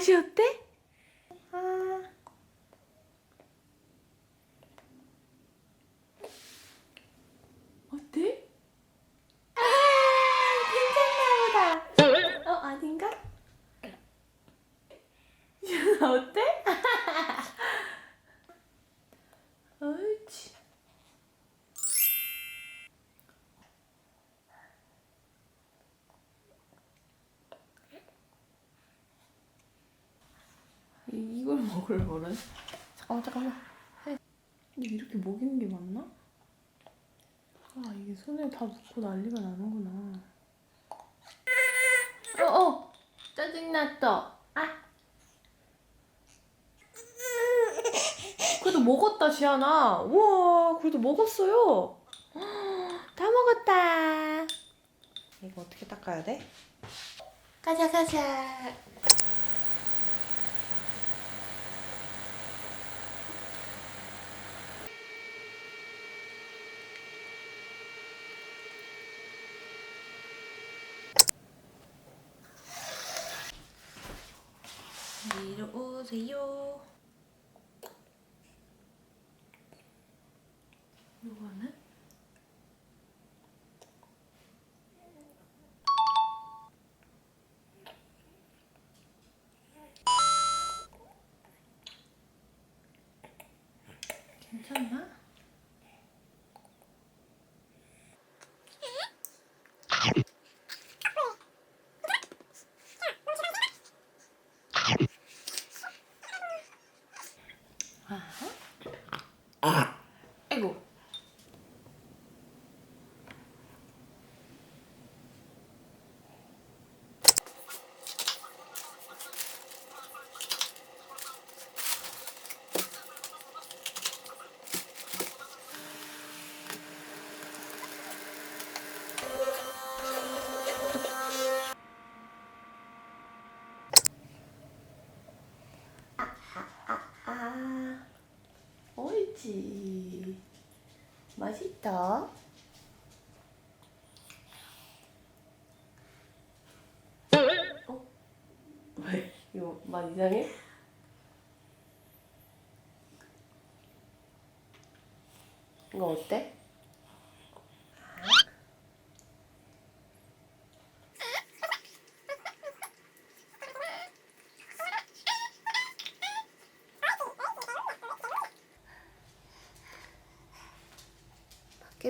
헉, 맛이 어때? 아. 어때? 아, 괜찮나 보다. 어, 아닌가? 지연아, 어때? 옳지. 이- 이걸 먹을 거래? 잠깐만 잠깐만. 해. 근데 이렇게 먹이는 게 맞나? 아 이게 손에 다 묻고 난리가 나는구나. 어어. 짜증났어. 아. 그래도 먹었다 지안아 우와 그래도 먹었어요. 다 먹었다. 이거 어떻게 닦아야 돼? 가자 가자 이리 오세요. 이거는? 괜찮나? 아하. 아이고. 아, 옳지. 맛있다. 어? 왜? 이거 맛 이상해? 이거 어때?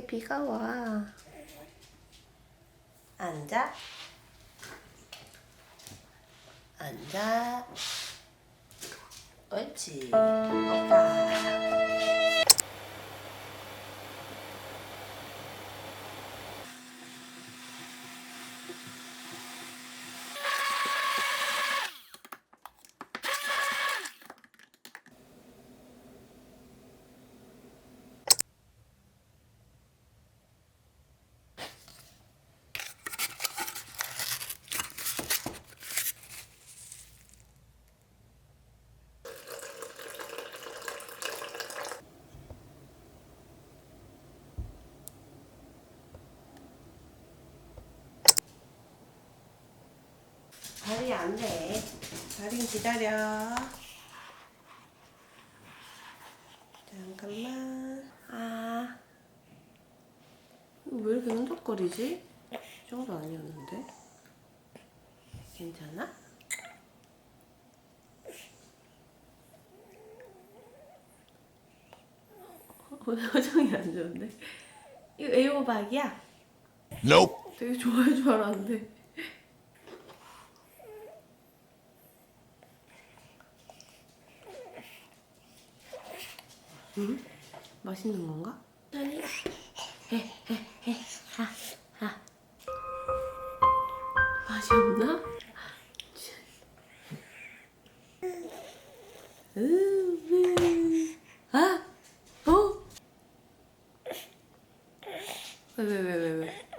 밖에 비가 와. 앉아. 앉아. 옳지. 오빠. 다리 안 돼. 다리 기다려. 잠깐만. 아. 왜 이렇게 흔적거리지? 이 정도 아니었는데. 괜찮아? 왜 표정이 안 좋은데? 이거 에어박이야? Nope. 되게 좋아할 줄 알았는데. 응? 맛있는 건가? 아니. 맛이 없나? 으, 아, 어? 왜, 왜, 왜, 왜, 왜?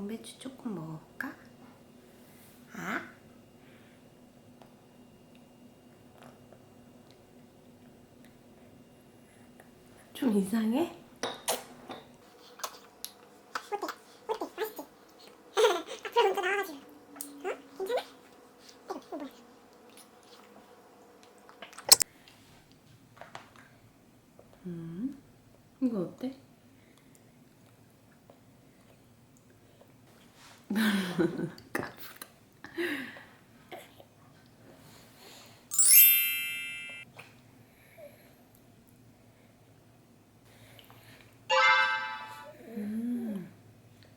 양배추 조금 먹을까? 아? 좀 이상해? 음, 이거 어때? 음,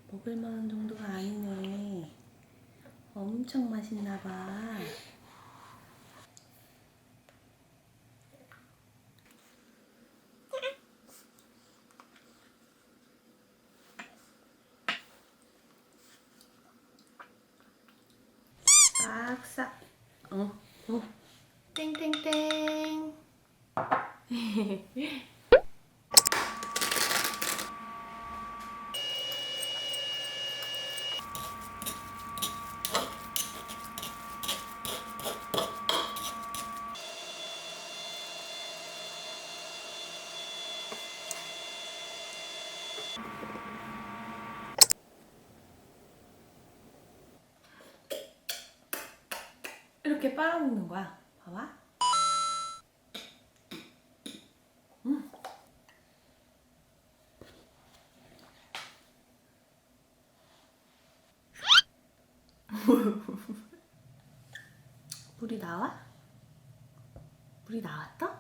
먹을 만한 정도가 아니네. 엄청 맛있나 봐. 싹싹. 어, 어. 땡땡땡. 이렇게 빨아먹는 거야. 봐봐. 음. 물이 나와? 물이 나왔다?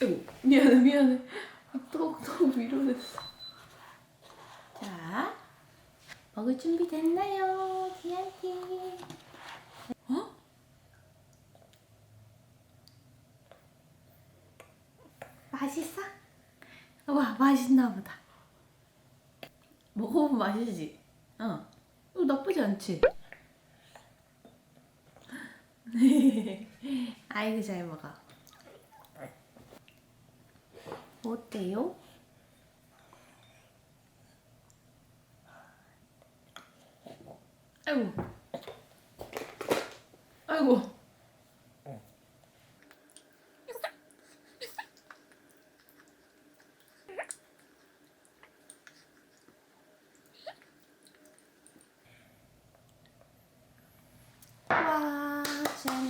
아이고 미안해 미안해 또또 밀어냈어 자, 먹을 준비 됐나요, 디안티? 어? 맛있어? 와 맛있나 보다 먹어보면 맛있지? 어 이거 나쁘지 않지? 아이고 잘 먹어. 어때요? 아이고 아이고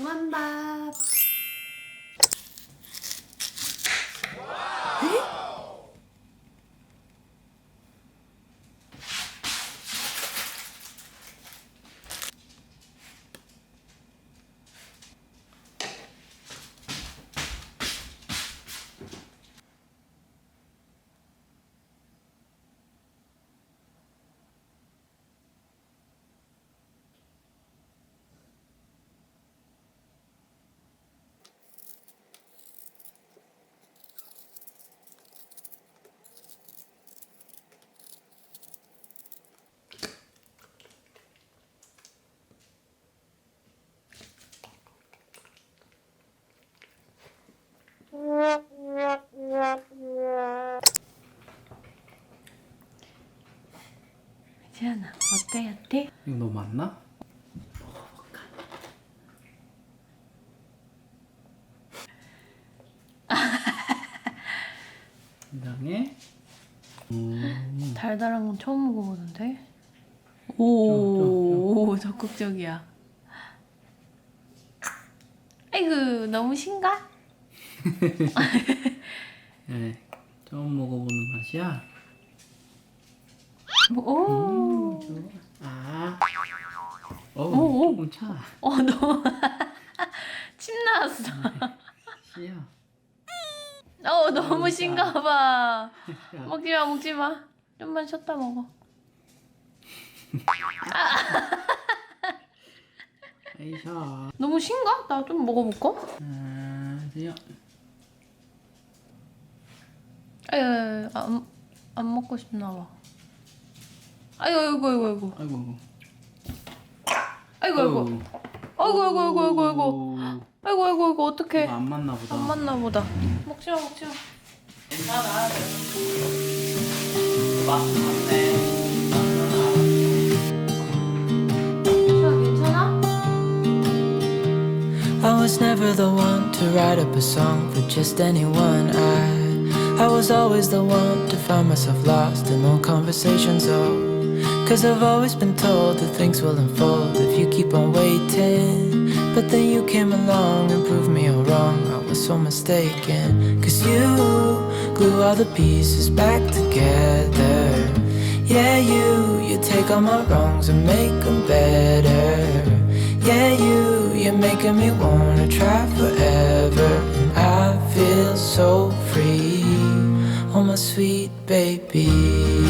穿吧。 지안아 어때 어때? 이거 너무 많나? 이상해? 음, 달달한 건 처음 먹어보는데 오 적극적이야 아이고 너무 신가? 네, 처음 먹어보는 맛이야. 오, 음, 좋아. 아, 어, 오, 오. 조금 차. 어 너무 침 나왔어 씨야. 어 너무 신가봐 야, 먹지 마 먹지 마 좀만 쉬었다 먹어 아이샤. 너무 신가? 나 좀 먹어볼까? 아. 아 유 안, 안 먹고 싶나 봐 아이고 아이고 아이고 아이고 아이고, 아이고 아이고 아이고. 어 아이고 아이고 아이고 아이고 아이고 오, 아이고 아이고 아이고 어떡해 안 맞나 보다. 안 맞나 보다 먹지 마 먹지 마 괜찮아. 맛 맞네. 괜찮아? I was never the one to write up a song for just anyone. I I was always the one to find myself lost in old conversations. Oh, cause I've always been told that things will unfold if you keep on waiting. But then you came along and proved me all wrong. I was so mistaken. Cause you glue all the pieces back together. Yeah, you, you take all my wrongs and make them better. Yeah, you, you're making me wanna try forever. And I feel so free. Oh, my sweet baby.